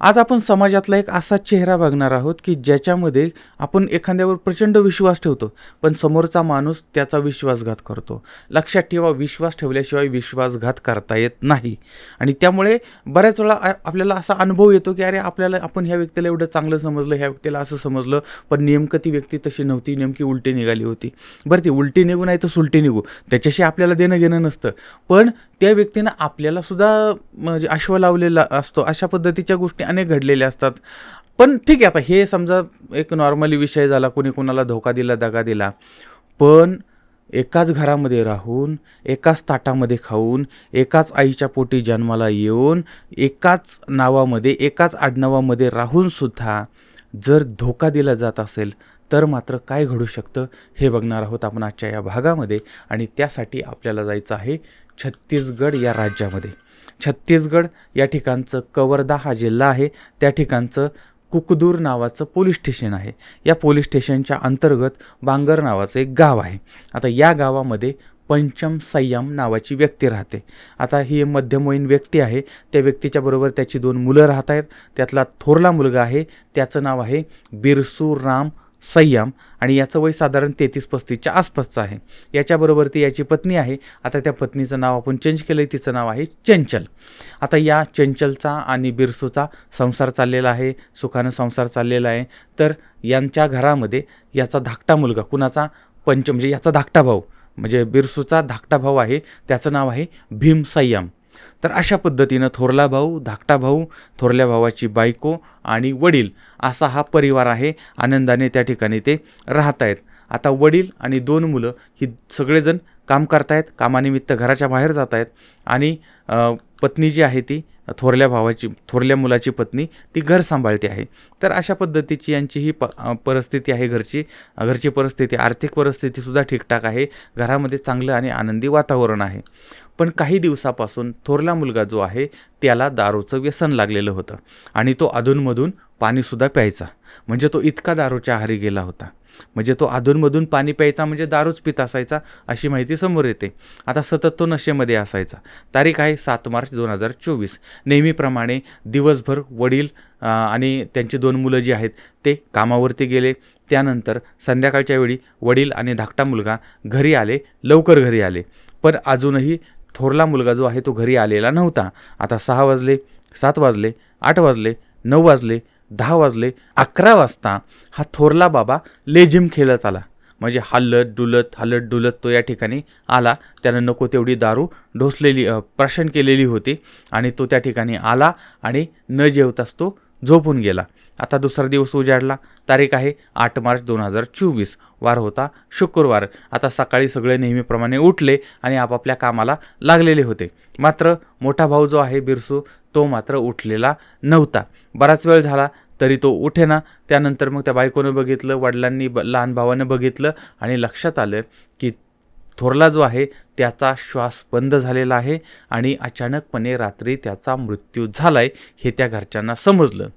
आज आपण समाजातला एक असा चेहरा बघणार आहोत की ज्याच्यामध्ये आपण एखाद्यावर प्रचंड विश्वास ठेवतो पण समोरचा माणूस त्याचा विश्वासघात करतो. लक्षात ठेवा विश्वास ठेवल्याशिवाय विश्वासघात करता येत नाही. आणि त्यामुळे बऱ्याच वेळा आपल्याला असा अनुभव येतो की अरे आपल्याला आपण ह्या व्यक्तीला एवढं चांगलं समजलं ह्या व्यक्तीला असं समजलं पण नेमकं ती व्यक्ती तशी नव्हती नेमकी उलटी निघाली होती. बरं ती उलटी निघू नाही तर सुलटी निघू त्याच्याशी आपल्याला देणं घेणं नसतं. पण त्या व्यक्तीनं आपल्याला सुद्धा म्हणजे अश्व लावलेला असतो. अशा पद्धतीच्या गोष्टी अनेक घडलेले असतात. पण ठीक आहे आता हे समजा एक नॉर्मली विषय झाला कोणी कोणाला धोका दिला दगा दिला. पण एकाच घरामध्ये राहून एकाच ताटामध्ये खाऊन एकाच आईच्या पोटी जन्माला येऊन एकाच नावामध्ये एकाच आडनावामध्ये राहूनसुद्धा जर धोका दिला जात असेल तर मात्र काय घडू शकतं हे बघणार आहोत आपण आजच्या या भागामध्ये. आणि त्यासाठी आपल्याला जायचं आहे छत्तीसगड या राज्यामध्ये. छत्तीसगड या ठिकाणचं कवर्धा हा जिल्हा आहे. त्या ठिकाणचं कुकदूर नावाचं पोलीस स्टेशन आहे. या पोलीस स्टेशनच्या अंतर्गत बांगर नावाचं एक गाव आहे. आता या गावामध्ये पंचम संयम नावाची व्यक्ती राहते. आता ही मध्यमवयीन व्यक्ती आहे. त्या व्यक्तीच्या बरोबर त्याची दोन मुलं राहत आहेत त्यातला थोरला मुलगा आहे. त्याचं नाव आहे बिरसू राम संयम आणि याचं वय साधारण तेहतीस पस्तीसच्या आसपासचं आहे. याच्याबरोबर ती याची पत्नी आहे. आता त्या पत्नीचं नाव आपण चेंज केलं आहे तिचं नाव आहे चंचल. आता या चंचलचा आणि बिरसूचा संसार चाललेला आहे. सुखानं संसार चाललेला आहे. तर यांच्या घरामध्ये याचा धाकटा मुलगा कुणाचा? पंच म्हणजे याचा धाकटा भाऊ. म्हणजे बिरसूचा धाकटा भाऊ आहे. त्याचं नाव आहे भीम संयम तर अशा पद्धतीनं थोरला भाऊ धाकटा भाऊ थोरल्या भावाची बायको आणि वडील असा हा परिवार आहे. आनंदाने त्या ठिकाणी ते राहत आहेत आता वडील आणि दोन मुलं ही सगळेजण काम करतायत कामानिमित्त घराच्या बाहेर जात आहेत आणि पत्नी जी आहे ती थोरल्या भावाची थोरल्या मुलाची पत्नी ती घर सांभाळते आहे. तर अशा पद्धतीची यांची ही प परिस्थिती आहे घरची. घरची परिस्थिती आर्थिक परिस्थितीसुद्धा ठीकठाक आहे. घरामध्ये चांगलं आणि आनंदी वातावरण आहे. पण काही दिवसापासून थोरला मुलगा जो आहे त्याला दारूचं व्यसन लागलेलं होतं आणि तो अधूनमधून पाणीसुद्धा प्यायचा. म्हणजे तो इतका दारूच्या आहारी गेला होता. म्हणजे तो अधूनमधून पाणी प्यायचा म्हणजे दारूच पित असायचा अशी माहिती समोर येते. आता सतत तो नशेमध्ये असायचा. तारीख आहे सात मार्च दोन हजार चोवीस. नेहमीप्रमाणे दिवसभर वडील आणि त्यांची दोन मुलं जी आहेत ते कामावरती गेले. त्यानंतर संध्याकाळच्या वेळी वडील आणि धाकटा मुलगा घरी आले लवकर घरी आले. पण अजूनही थोरला मुलगा जो आहे तो घरी आलेला नव्हता. आता सहा वाजले सात वाजले आठ वाजले नऊ वाजले दहा वाजले अकरा वाजता हा थोरला बाबा लेझिम खेळत आला. म्हणजे हलत डुलत हलत डुलत तो या ठिकाणी आला. त्यानं नको तेवढी दारू ढोसलेली प्रशन प्राशन केलेली होती आणि तो त्या ठिकाणी आला आणि न जेवताच तो झोपून गेला. आता दुसरा दिवस उजाडला. तारीख आहे आठ मार्च दोन हजार चोवीस. वार होता शुक्रवार. आता सकाळी सगळे नेहमीप्रमाणे उठले आणि आपापल्या कामाला लागलेले होते. मात्र मोठा भाऊ जो आहे बिरसू तो मात्र उठलेला नव्हता. बराच वेळ झाला तरी तो उठेना. त्यानंतर मग त्या बायकोनं बघितलं वडिलांनी ब लहान भावानं बघितलं आणि लक्षात आलं की थोरला जो आहे त्याचा श्वास बंद झालेला आहे आणि अचानकपणे रात्री त्याचा मृत्यू झाला आहे हे त्या घरच्यांना समजलं.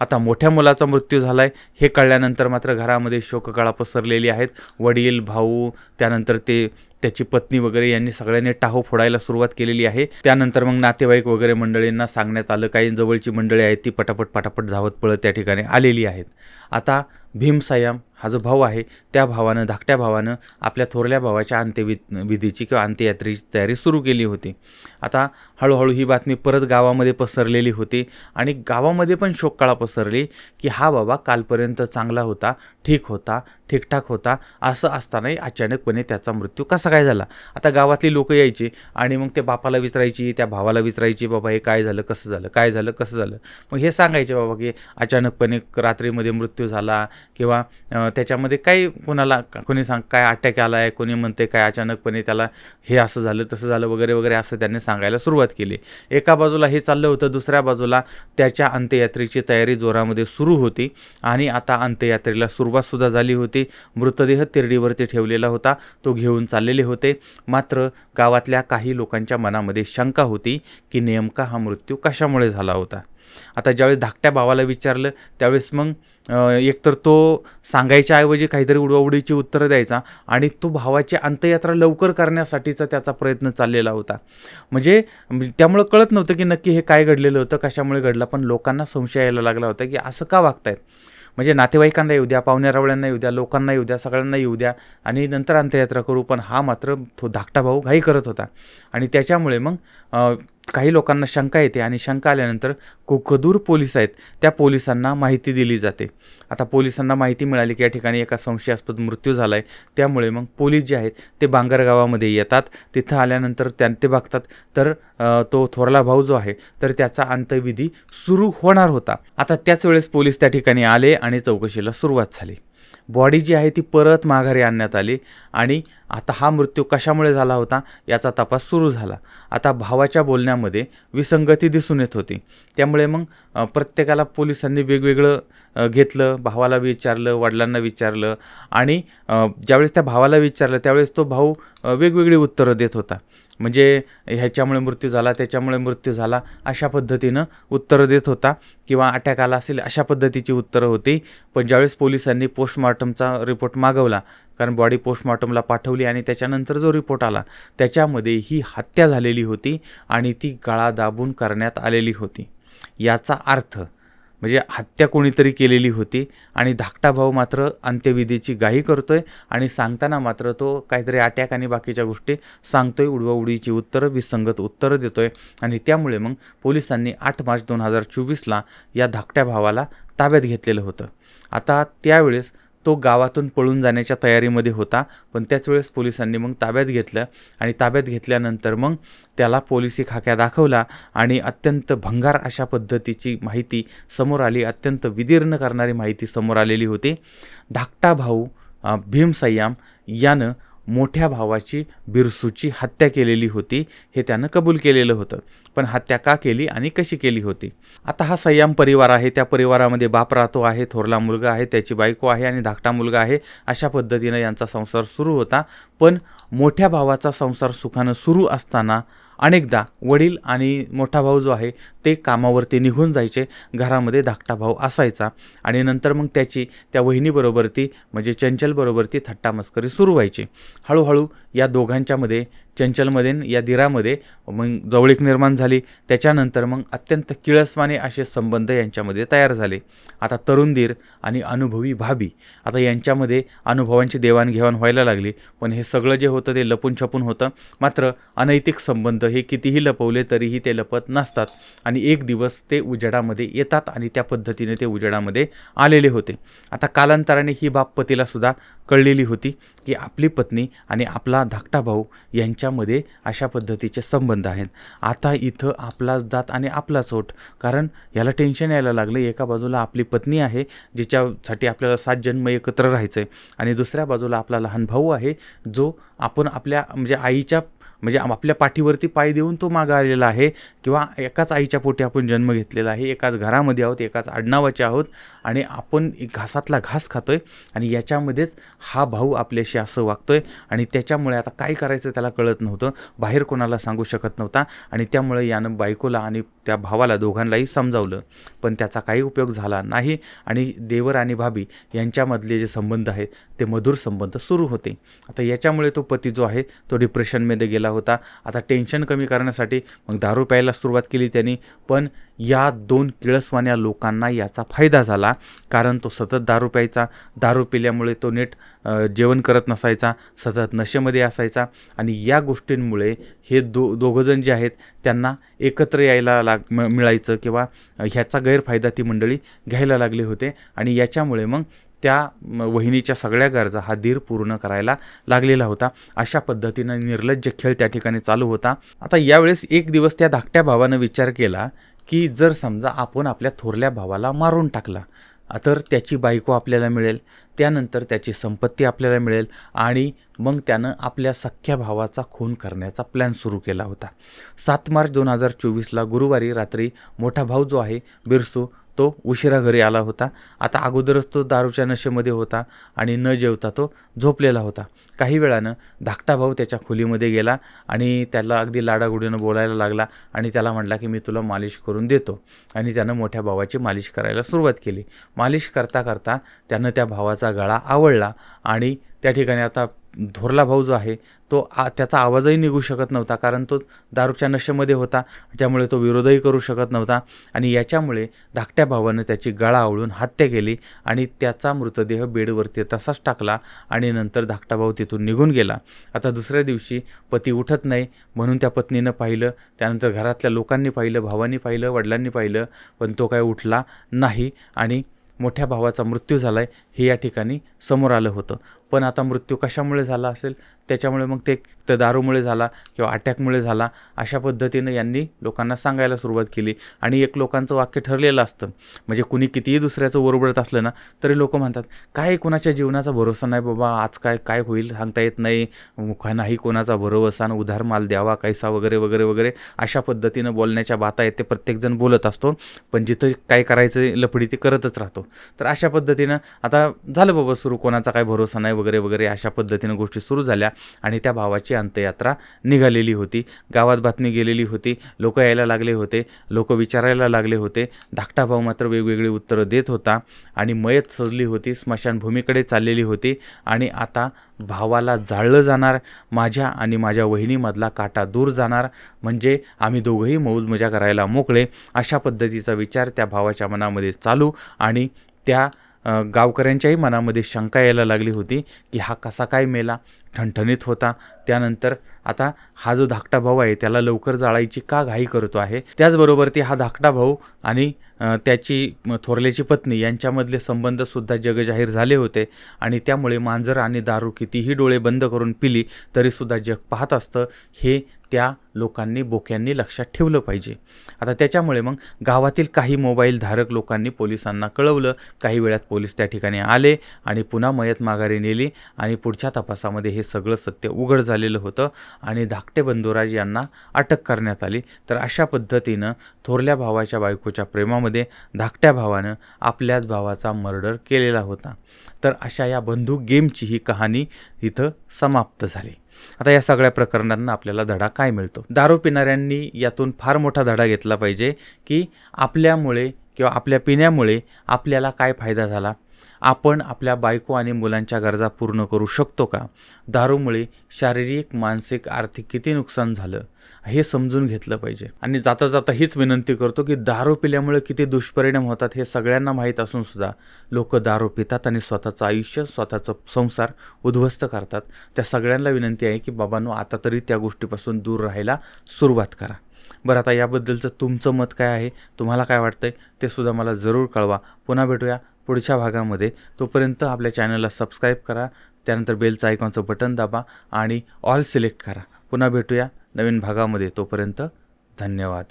आता मोठ्या मुलाचा मृत्यू झाला आहे हे कळल्यानंतर मात्र घरामध्ये शोककळा पसरलेली आहेत. वडील भाऊ त्यानंतर ते त्याची पत्नी वगैरे यांनी सगळ्यांनी टाहो फोडायला सुरुवात केलेली आहे. त्यानंतर मग नातेवाईक वगैरे मंडळींना सांगण्यात आलं काही जवळची मंडळी आहेत ती पटापट पटापट धावत पळत त्या ठिकाणी आलेली आहेत. आता भीमसायम हा जो भाऊ आहे त्या भावानं धाकट्या भावानं आपल्या थोरल्या भावाच्या अंत्यवि विधीची किंवा अंत्ययात्रेची तयारी सुरू केली होती. आता हळूहळू ही बातमी परत गावामध्ये पसरलेली होती आणि गावामध्ये पण शोककाळा पसरली की हा बाबा कालपर्यंत चांगला होता ठीक होता ठीकठाक होता असं असतानाही अचानकपणे त्याचा मृत्यू कसा काय झाला? आता गावातली लोकं यायची आणि मग ते बापाला विचारायची त्या भावाला विचारायची बाबा हे काय झालं? कसं झालं? काय झालं? कसं झालं? मग हे सांगायचे बाबा की अचानकपणे रात्रीमध्ये मृत्यू झाला किंवा त्याच्यामध्ये काही कोणाला कोणी सांग काय अटॅक आला आहे कोणी म्हणते काय अचानकपणे त्याला हे असं झालं तसं झालं वगैरे वगैरे असं त्यांनी सांगायला सुरुवात केली. एका बाजूला हे चाललं होतं दुसऱ्या बाजूला त्याच्या अंत्ययात्रेची तयारी जोरामध्ये सुरू होती आणि आता अंत्ययात्रेला सुरुवातसुद्धा झाली होती. मृतदेह तिरडीवरती ठेवलेला होता. तो घेऊन चाललेले होते. मात्र गावातल्या काही लोकांच्या मनामध्ये शंका होती की नेमका हा मृत्यू कशामुळे झाला होता? आता ज्यावेळेस धाकट्या भावाला विचारलं त्यावेळेस मग एकतर तो सांगायच्या ऐवजी काहीतरी उडवाउडीची उत्तरं द्यायचा आणि तो भावाची अंत्ययात्रा लवकर करण्यासाठीचा त्याचा प्रयत्न चाललेला होता. म्हणजे म्हणजे त्यामुळं कळत नव्हतं की नक्की हे काय घडलेलं होतं कशामुळे घडलं पण लोकांना संशय यायला लागला होता की असं का वागतायत? म्हणजे नातेवाईकांना येऊ द्या पाहुण्यारावळ्यांना येऊ द्या लोकांना येऊ द्या सगळ्यांना येऊ द्या आणि नंतर अंत्ययात्रा करू. पण हा मात्र तो धाकटा भाऊ घाई करत होता. आणि त्याच्यामुळे मग काही लोकांना शंका येते आणि शंका आल्यानंतर कोकदूर पोलीस आहेत त्या पोलिसांना माहिती दिली जाते. आता पोलिसांना माहिती मिळाली की या ठिकाणी एका संशयास्पद मृत्यू झाला आहे त्यामुळे मग पोलीस जे आहेत ते बांगर गावामध्ये येतात. तिथं आल्यानंतर त्यां ते बघतात. तर तो थोरला भाऊ जो आहे तर त्याचा अंत्यविधी सुरू होणार होता. आता त्याच वेळेस पोलीस त्या ठिकाणी आले आणि चौकशीला सुरुवात झाली. बॉडी जी आहे ती परत माघारी आणण्यात आली आणि आता हा मृत्यू कशामुळे झाला होता याचा तपास सुरू झाला. आता भावाच्या बोलण्यामध्ये विसंगती दिसून येत होती. त्यामुळे मग प्रत्येकाला पोलिसांनी वेगवेगळं घेतलं भावाला विचारलं वडिलांना विचारलं आणि ज्यावेळेस त्या भावाला विचारलं त्यावेळेस तो भाऊ वेगवेगळी उत्तरं देत होता. म्हणजे ह्याच्यामुळे मृत्यू झाला त्याच्यामुळे मृत्यू झाला अशा पद्धतीनं उत्तरं देत होता किंवा अटॅक आला असेल अशा पद्धतीची उत्तरं होती. पण ज्यावेळेस पोलिसांनी पोस्टमॉर्टमचा रिपोर्ट मागवला कारण बॉडी पोस्टमॉर्टमला पाठवली आणि त्याच्यानंतर जो रिपोर्ट आला त्याच्यामध्ये ही हत्या झालेली होती आणि ती गळा दाबून करण्यात आलेली होती. याचा अर्थ म्हणजे हत्या कोणीतरी केलेली होती आणि धाकटा भाऊ मात्र अंत्यविधीची घाई करतोय आणि सांगताना मात्र तो काहीतरी अटॅक आणि बाकीच्या गोष्टी सांगतोय उडवाउडीची उत्तरं विसंगत उत्तरं देतोय. आणि त्यामुळे मग पोलिसांनी आठ मार्च दोन हजार चोवीसला या धाकट्या भावाला ताब्यात घेतलेलं होतं. आता त्यावेळेस तो गावातून पळून जाण्याच्या तयारीमध्ये होता. पण त्याच वेळेस पोलिसांनी मग ताब्यात घेतलं आणि ताब्यात घेतल्यानंतर मग त्याला पोलिसी खाक्या दाखवला आणि अत्यंत भंगार अशा पद्धतीची माहिती समोर आली. अत्यंत विदीर्ण करणारी माहिती समोर आलेली होती. धाकटा भाऊ भीमसय्याम भीम यानं मोठ्या भावाची बिरसूची हत्या केलेली होती हे त्यानं कबूल केलेलं होतं. पण हत्या का केली आणि कशी केली होती? आता हा संयम परिवार आहे त्या परिवारामध्ये बाप राहतो आहे थोरला मुलगा आहे त्याची बायको आहे आणि धाकटा मुलगा आहे अशा पद्धतीनं यांचा संसार सुरू होता. पण मोठ्या भावाचा संसार सुखानं सुरू असताना अनेकदा वडील आणि मोठा भाऊ जो आहे ते कामावरती निघून जायचे घरामध्ये धाकटा भाऊ असायचा आणि नंतर मग त्याची त्या वहिनीबरोबर ती म्हणजे चंचलबरोबर ती थट्टा मस्करी सुरू व्हायची. हळूहळू या दोघांच्यामध्ये चंचलमध्ये या दिरामध्ये मग जवळीक निर्माण झाली. त्याच्यानंतर मग अत्यंत किळसवाने असे संबंध यांच्यामध्ये तयार झाले. आता तरुण दीर आणि अनुभवी भाभी आता यांच्यामध्ये अनुभवांची देवाणघेवाण व्हायला लागली. पण हे सगळं जे होतं ते लपून छपून होतं. मात्र अनैतिक संबंध हे कितीही लपवले तरीही ते लपत नसतात. आणि एक दिवस ते उजेडामध्ये येतात आणि त्या पद्धतीने ते उजेडामध्ये आलेले होते. आता कालांतराने ही बाब पतीला सुद्धा कळलेली होती की आपली पत्नी आणि आपला धाकटा भाऊ यांच्यामध्ये अशा पद्धतीचे संबंध आहेत. आता इथं आपलाच दात आणि आपला ओठ कारण याला टेन्शन यायला लागलं. एका बाजूला आपली पत्नी आहे जिच्यासाठी आपल्याला सात जन्म एकत्र राहायचं आहे आणि दुसऱ्या बाजूला आपला लहान भाऊ आहे जो आपण आपल्या म्हणजे आईच्या म्हणजे आपल्या पाठीवरती पाय देऊन तो मागं आलेला आहे किंवा एकाच आईच्या पोटी आपण जन्म घेतलेला आहे एकाच घरामध्ये आहोत एकाच आडनावाचे आहोत आणि आपण एक घासातला घास खातोय आणि याच्यामध्येच हा भाऊ आपल्याशी असं वागतोय आणि त्याच्यामुळे आता काय करायचं त्याला कळत नव्हतं बाहेर कोणाला सांगू शकत नव्हता आणि त्यामुळे यानं बायकोला आणि त्या भावाला दोघांनाही समजावलं. पण त्याचा काही उपयोग झाला नाही आणि देवर आणि भाभी यांच्यामधले जे संबंध आहेत ते मधुर संबंध सुरू होते. आता याच्यामुळे तो पती जो आहे तो डिप्रेशनमध्ये गेला होता. आता टेन्शन कमी करण्यासाठी मग दारू प्यायला सुरुवात केली त्यांनी. पण या दोन किळसवान्या लोकांना याचा फायदा झाला. कारण तो सतत दारू प्यायचा. दारू पिल्यामुळे तो नीट जेवण करत नसायचा. सतत नशेमध्ये असायचा. आणि या गोष्टींमुळे हे दो दोघंजण जे आहेत त्यांना एकत्र यायला लाग म- मिळायचं किंवा ह्याचा गैरफायदा ती मंडळी घ्यायला लागले होते. आणि याच्यामुळे मग त्या वहिनीच्या सगळ्या गरजा हा धीर पूर्ण करायला लागलेला होता. अशा पद्धतीनं निर्लज्ज खेळ त्या ठिकाणी चालू होता. आता यावेळेस एक दिवस त्या धाकट्या भावानं विचार केला की जर समजा आपण आपल्या थोरल्या भावाला मारून टाकला तर त्याची बायको आपल्याला मिळेल त्यानंतर त्याची संपत्ती आपल्याला मिळेल आणि मग त्यानं आपल्या सख्ख्या भावाचा खून करण्याचा प्लॅन सुरू केला होता. सात मार्च दोन हजार चोवीसला गुरुवारी रात्री मोठा भाऊ जो आहे बिरसू तो उशिरा घरी आला होता. आता अगोदरच तो दारूच्या नशेमध्ये होता आणि न जेवता तो झोपलेला होता. काही वेळानं धाकटा भाऊ त्याच्या खोलीमध्ये गेला आणि त्याला अगदी लाडागुडीनं बोलायला लागला आणि त्याला म्हटला की मी तुला मालिश करून देतो. आणि त्यानं मोठ्या भावाची मालिश करायला सुरुवात केली. मालिश करता करता त्यानं त्या भावाचा गळा आवडला आणि त्या ठिकाणी आता थोरला भाऊ जो आहे तो आ त्याचा आवाजही निघू शकत नव्हता कारण तो दारूच्या नशेमध्ये होता त्यामुळे तो विरोधही करू शकत नव्हता आणि याच्यामुळे धाकट्या भावानं त्याची गळा आवळून हत्या केली आणि त्याचा मृतदेह बेडवरती तसाच टाकला आणि नंतर धाकटा भाऊ तिथून निघून गेला. आता दुसऱ्या दिवशी पती उठत नाही म्हणून त्या पत्नीनं पाहिलं त्यानंतर घरातल्या लोकांनी पाहिलं भावांनी पाहिलं वडिलांनी पाहिलं पण तो काय उठला नाही आणि मोठ्या भावाचा मृत्यू झाला आहे हे या ठिकाणी समोर आलं होतं. पण आता मृत्यू कशामुळे झाला असेल? त्याच्यामुळे मग ते तर दारूमुळे झाला किंवा अटॅकमुळे झाला अशा पद्धतीनं यांनी लोकांना सांगायला सुरुवात केली. आणि एक लोकांचं वाक्य ठरलेलं असतं म्हणजे कुणी कितीही दुसऱ्याचं ओरबडत असलं ना तरी लोक म्हणतात काय कोणाच्या जीवनाचा भरोसा नाही बाबा आज काय काय होईल सांगता येत नाही का नाही कोणाचा भरोसा आणि उधार माल द्यावा कैसा वगैरे वगैरे वगैरे अशा पद्धतीनं बोलण्याच्या बाता येते प्रत्येकजण बोलत असतो पण जिथं काय करायचं लफडी ते करतच राहतो. तर अशा पद्धतीनं आता झालं बाबा सुरू कोणाचा काय भरोसा नाही वगैरे वगैरे अशा पद्धतीनं गोष्टी सुरू झाल्या. आणि त्या भावाची अंत्ययात्रा निघालेली होती. गावात बातमी गेलेली होती. लोक यायला लागले होते. लोक विचारायला लागले होते. धाकटा भाऊ मात्र वेगवेगळी उत्तरं देत होता आणि मयत सजली होती. स्मशानभूमीकडे चाललेली होती. आणि आता भावाला जाळलं जाणार. माझ्या आणि माझ्या वहिनीमधला काटा दूर जाणार. म्हणजे आम्ही दोघंही मौज मजा करायला मोकळे. अशा पद्धतीचा विचार त्या भावाच्या मनामध्ये चालू आणि त्या गावकऱ्यांच्याही मनामध्ये शंका यायला लागली होती की हा कसा काय मेला? ठणठणीत होता. त्यानंतर आता हा जो धाकटा भाऊ आहे त्याला लवकर जाळायची का घाई करतो आहे? त्याचबरोबर ती हा धाकटा भाऊ आणि त्याची थोरल्याची पत्नी यांच्यामधले संबंधसुद्धा जगजाहीर झाले होते आणि त्यामुळे मांजर आणि दारू कितीही डोळे बंद करून पिली तरीसुद्धा जग पाहत असतं. हे त्या लोकांनी बोक्यांनी लक्षात ठेवलं पाहिजे. आता त्याच्यामुळे मग गावातील काही मोबाईल धारक लोकांनी पोलिसांना कळवलं. काही वेळात पोलीस त्या ठिकाणी आले आणि पुन्हा मयत माघारी नेली आणि पुढच्या तपासामध्ये हे सगळं सत्य उघड झालेलं होतं आणि धाकटे बंधुराज यांना अटक करण्यात आली. तर अशा पद्धतीनं थोरल्या भावाच्या बायकोच्या प्रेमामध्ये धाकट्या भावानं आपल्याच भावाचा मर्डर केलेला होता. तर अशा या बंधू गेमची ही कहाणी इथं समाप्त झाली. आता या सगळ्या प्रकरणांना आपल्याला धडा काय मिळतो? दारू पिणाऱ्यांनी यातून फार मोठा धडा घेतला पाहिजे की आपल्यामुळे किंवा आपल्या पिण्यामुळे आपल्याला काय फायदा झाला? आपण आपल्या बायको आणि मुलांच्या गरजा पूर्ण करू शकतो का? दारूमुळे शारीरिक मानसिक आर्थिक किती नुकसान झालं? हे समजून घेतलं पाहिजे. आणि जाता जाता हीच विनंती करतो की दारू पिल्यामुळे किती दुष्परिणाम होतात हे सगळ्यांना माहीत असून सुद्धा लोक दारू पितात आणि स्वतःचं आयुष्य स्वतःचं संसार उद्ध्वस्त करतात. त्या सगळ्यांना विनंती आहे की बाबांनो आता तरी त्या गोष्टीपासून दूर राहायला सुरुवात करा. बरं आता याबद्दलचं तुमचं मत काय आहे? तुम्हाला काय वाटतंय? ते सुद्धा मला जरूर कळवा. पुन्हा भेटूया. पुढच्या भागामध्ये. तोपर्यंत आपल्या चॅनलला सबस्क्राईब करा त्यानंतर बेलचं आयकॉनचं बटन दाबा आणि ऑल सिलेक्ट करा. पुन्हा भेटूया नवीन भागामध्ये. तोपर्यंत धन्यवाद.